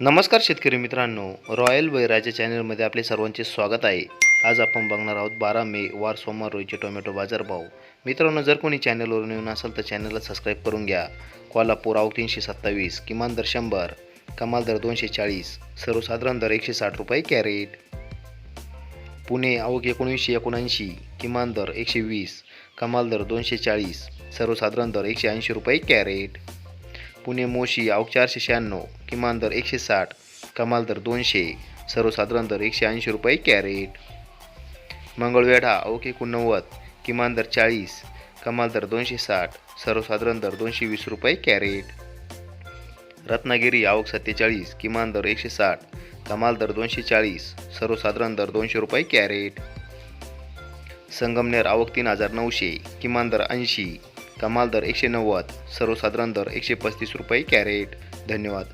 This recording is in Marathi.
नमस्कार शेतकरी मित्रांनो रॉयल बैराच्या चॅनलमध्ये आपले सर्वांचे स्वागत आहे. आज आपण बघणार आहोत बारा मे वार सोमवार रोजचे टोमॅटो बाजारभाव. मित्रांनो जर कोणी चॅनलवर नवीन असेल तर चॅनलला सबस्क्राईब करून घ्या. कोल्हापूर आव तीनशे सत्तावीस किमान दर शंभर कमाल दर दोनशे चाळीस सर्वसाधारण दर एकशे साठ रुपये कॅरेट. पुणे आवक एकोणीसशे एकोणऐंशी किमान दर एकशे वीस कमाल दर दोनशे चाळीस सर्वसाधारण दर एकशे ऐंशी रुपये कॅरेट. पुणे मोशी आवक चारशे शहाण्णव किमान दर एकशे साठ कमाल दर दोनशे सर्वसाधारण दर एकशे ऐंशी रुपये कॅरेट. मंगळवेढा आवक एकोणनव्वद किमान दर चाळीस कमाल दर दोनशे साठ सर्वसाधारण दर दोनशे वीस रुपये कॅरेट. रत्नागिरी आवक सत्तेचाळीस किमान दर एकशे साठ कमाल दर दोनशे चाळीस सर्वसाधारण दर दोनशे रुपये कॅरेट. संगमनेर आवक तीन हजार नऊशे किमान दर ऐंशी कमाल दर एकशे नव्वद सर्वसाधारण दर एकशे पस्तीस रुपये कॅरेट. धन्यवाद.